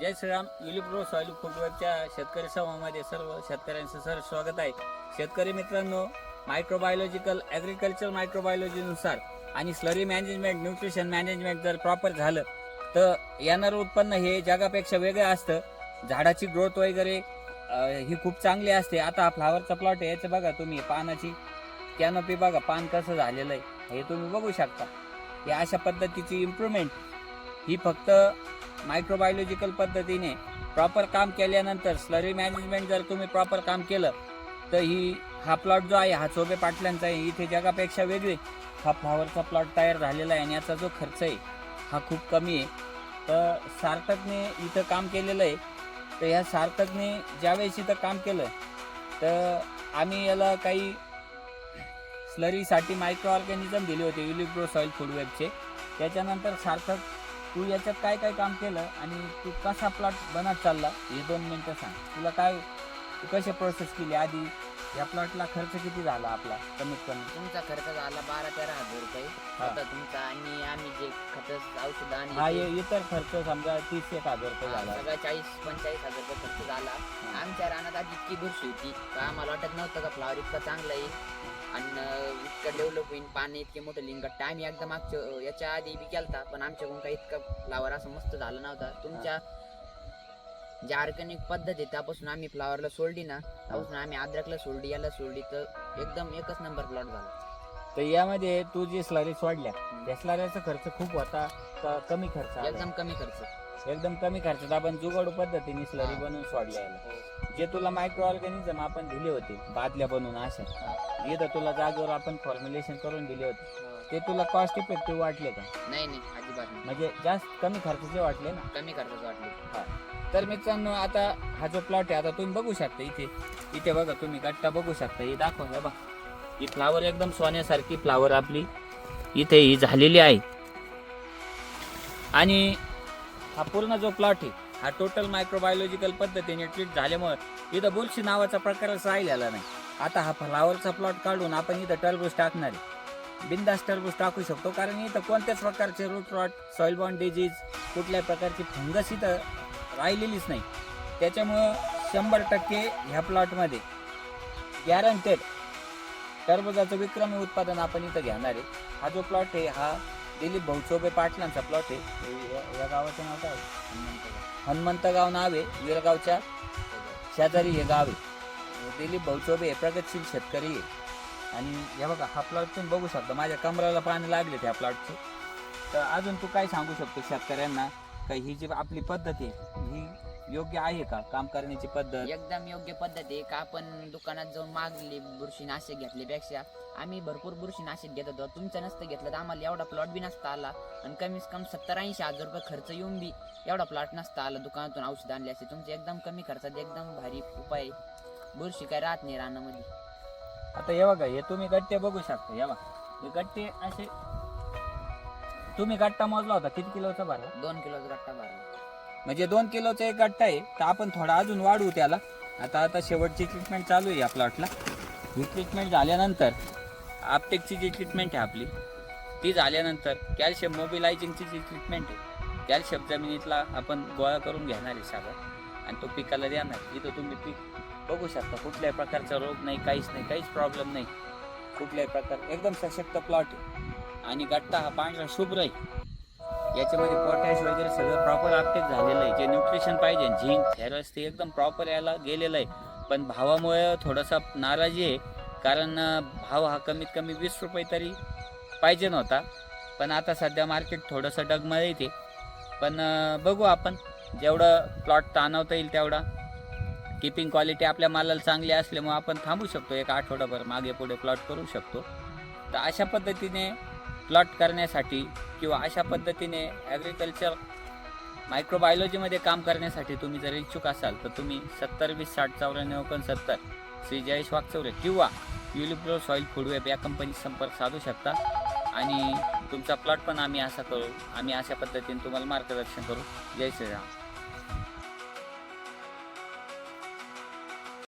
जय Shriram युलिप्रो soil फुटवेअरच्या शेतकरी सभामध्ये सर्व शेतकऱ्यांचं सर स्वागत आहे. शेतकरी मित्रांनो मायक्रोबायोलॉजिकल ॲग्रिकल्चर मायक्रोबायोलॉजीनुसार आणि स्लरी मॅनेजमेंट न्यूट्रिशन मॅनेजमेंट जर प्रॉपर झालं तर येणारं उत्पन्न हे जगापेक्षा वेगळं असतं. झाडाची ग्रोथ वगैरे ही खूप चांगली असते. आता फ्लावरचा प्लॉट आहे याचं बघा तुम्ही पानाची कॅनोपी बघा पान कसं झालेलं आहे हे तुम्ही बघू शकता. या अशा पद्धतीची इम्प्रूव्हमेंट ही फक्त मायक्रोबायोलॉजिकल पद्धतीने प्रॉपर काम केल्यानंतर स्लरी मॅनेजमेंट जर तुम्ही प्रॉपर काम केलं तर ही हा प्लॉट जो आहे हा चोबे पाटल्यांचा आहे. इथे जगापेक्षा वेगळे हा फ्लावरचा प्लॉट तयार झालेला आहे आणि याचा जो खर्च आहे हा खूप कमी आहे. तर सार्थकने इथं काम केलेलं आहे. तर ह्या सार्थकने ज्यावेळेस इथं काम केलं तर आम्ही याला काही स्लरीसाठी मायक्रो ऑर्गॅनिझम दिले होते युलिप्रो सॉईल फूड वेबचे त्याच्यानंतर सार्थक तू याच्यात काय काय काम केलं आणि तू कसा प्लॉट बनत चालला? हे दोन मिनटं सांग. तुला काय तू प्रोसेस केली? आधी या प्लॉटला खर्च किती झाला आपला? कमीत कमी. तुमचा खर्च झाला बारा तेरा हजार रुपये. होता तुमचा आणि आम्ही जे खत औषध आणि हा इतर खर्च समजा तीस एक हजार रुपये झाला. सगळा चाळीस पंचेचाळीस हजार रुपये खर्च झाला. आमच्या रानात आधी इतकी बुरशी होती. का आम्हाला वाटत नव्हतं का फ्लावर इतका चांगला येईल आणि अं, इतकं डेव्हलप होईल पाणी इतके मोठं लिंगट. टाइम एकदा मागच्या याच्या आधी बी केलता पण आमच्याकडून काही इतकं फ्लावर असं मस्त झालं नव्हता. तुमच्या जी ऑर्गॅनिक पद्धत आहे त्यापासून आम्ही फ्लावरला सोडली ना त्यापासून आम्ही अद्रकला सोडली याला सोडली तर एकदम एकच नंबर प्लॉट झाला. तर यामध्ये तू जी स्लरी सोडल्या त्या स्लरीचा खर्च खूप होता का कमी खर्च आला? एकदम कमी खर्च. एकदम कमी खर्चात आपण जुगाडू पद्धतीने स्लरी. बनवून सोडल्या याला. जे तुला मायक्रो ऑर्गॅनिझम आपण दिले होते बादल्या बनवून अशा इथं तुला जागेवर आपण फॉर्म्युलेशन करून दिले होते. ते तुला कॉस्ट इफेक्टिव्ह वाटले का? नाही नाही अजिबात नाही. म्हणजे जास्त कमी खर्चाचे वाटले ना? कमी खर्चाचं वाटलं. तर मित्रांनो आता हा जो प्लॉट आहे आता तुम्ही बघू शकता इथे. इथे बघा तुम्ही गट्टा बघू शकता. ही दाखव हे बघा. ही फ्लावर एकदम सोन्यासारखी फ्लावर आपली. इथे ही झालेली आहे. आणि हा पूर्ण जो प्लॉट आहे हा टोटल मायक्रोबायोलॉजिकल पद्धतीने ट्रीट झाल्यामुळे इथं बुरशी नावाचा प्रकारच राहिलेला नाही. आता हा फ्लावरचा प्लॉट काढून आपण इथं टरबूज टाकणार आहे. बिंदास टरबूज टाकू शकतो. कारण इथं कोणत्याच प्रकारचे रूट रॉट सॉइल बॉन्ड डिजीज कुठल्याही प्रकारची फंगस इथं राहिलेलीच नाही. त्याच्यामुळं शंभर टक्के ह्या प्लॉटमध्ये गॅरंटेड टरबुजाचं विक्रमी उत्पादन आपण इथं घेणार आहे. हा जो प्लॉट आहे हा दिलीप भाऊचोबे पाटलांचा प्लॉट आहे. या- गावाचं नाव काय? हनुमंत गाव नाव आहे. विरगावच्या शेजारी हे गाव आहे. दिलीप भाऊचोबे हे प्रगतशील शेतकरी आहे. आणि हे बघा हा प्लॉट तुम्ही बघू शकता. माझ्या कमराला पाणी लागले ह्या प्लॉटचे तर अजून तू काय सांगू शकतो शेतकऱ्यांना? का ही जी आपली पद्धत आहे ही योग्य आहे का? काम करण्याची पद्धत? एकदम योग्य पद्धत आहे. का आपण दुकानात जाऊन मागली बुरशीनाशक घेतल्यापेक्षा आम्ही भरपूर बुरशीनाशक घेत होतो. तुमचं नसतं घेतलं तर आम्हाला एवढा प्लॉट बी नसता आला. आणि कमीत कमी सत्तर ऐंशी हजार रुपये खर्च येऊन बी एवढा प्लॉट नसता आला दुकानातून औषध आणले असते तुमचे एकदम कमी खर्चात एकदम भारी उपाय बुरशी काय राहत नाही रानामध्ये. आता हे बघा हे तुम्ही गट्टे बघू शकता हे बघा. हे गट्टे असे तुम्ही गट्टा मोजला होता किती किलोचा भरला? दोन किलोचा गट्टा भरला. म्हणजे दोन किलोचा एक गट्टा आहे तर आपण थोडा अजून वाढवू त्याला. आता आता शेवटची ट्रीटमेंट चालू आहे या प्लॉटला ही ट्रीटमेंट झाल्यानंतर आपटेकची जी ट्रीटमेंट आहे आपली ती झाल्यानंतर कॅल्शियम मोबिलायझिंगची जी ट्रीटमेंट आहे कॅल्शियम जमिनीतला आपण गोळा करून घेणार आहे सगळं. आणि तो पिकाला देणार इथं तुम्ही पीक बघू शकता कुठल्याही प्रकारचा रोग नाही काहीच नाही काहीच प्रॉब्लेम नाही. कुठल्याही प्रकार एकदम सशक्त प्लॉट आणि गट्टा हा पांढरा शुभ्र आहे. याच्यामध्ये पोटॅश वगैरे सगळं प्रॉपर अपटेक झालेलं आहे. जे न्यूट्रिशन पाहिजे झिंक थेरस ते एकदम प्रॉपर याला गेलेलं आहे. पण भावामुळे थोडासा नाराजी आहे. कारण भाव हा कमीत कमी वीस रुपये तरी पाहिजे नव्हता. पण आता सध्या मार्केट थोडंसं डगमळ येते पण बघू आपण. जेवढं प्लॉट ताणवता येईल तेवढा. किपिंग क्वालिटी आपल्या मालाला चांगली असल्यामुळे आपण थांबू शकतो. एक आठवडाभर मागे पुढे प्लॉट करू शकतो. तर अशा पद्धतीने प्लॉट करण्यासाठी किंवा अशा पद्धतीने ॲग्रिकल्चर मायक्रोबायोलॉजीमध्ये काम करण्यासाठी तुम्ही जर इच्छुक असाल तर तुम्ही सत्तर वीस साठ चौऱ्याण्णव एकोणसत्तर श्री जयेश वागचौरे किंवा युलिप्रो सॉईल फूडवेब या कंपनीशी संपर्क साधू शकता. आणि तुमचा प्लॉट पण आम्ही असा करू आम्ही अशा पद्धतीने तुम्हाला मार्गदर्शन करू. जय श्रीराम.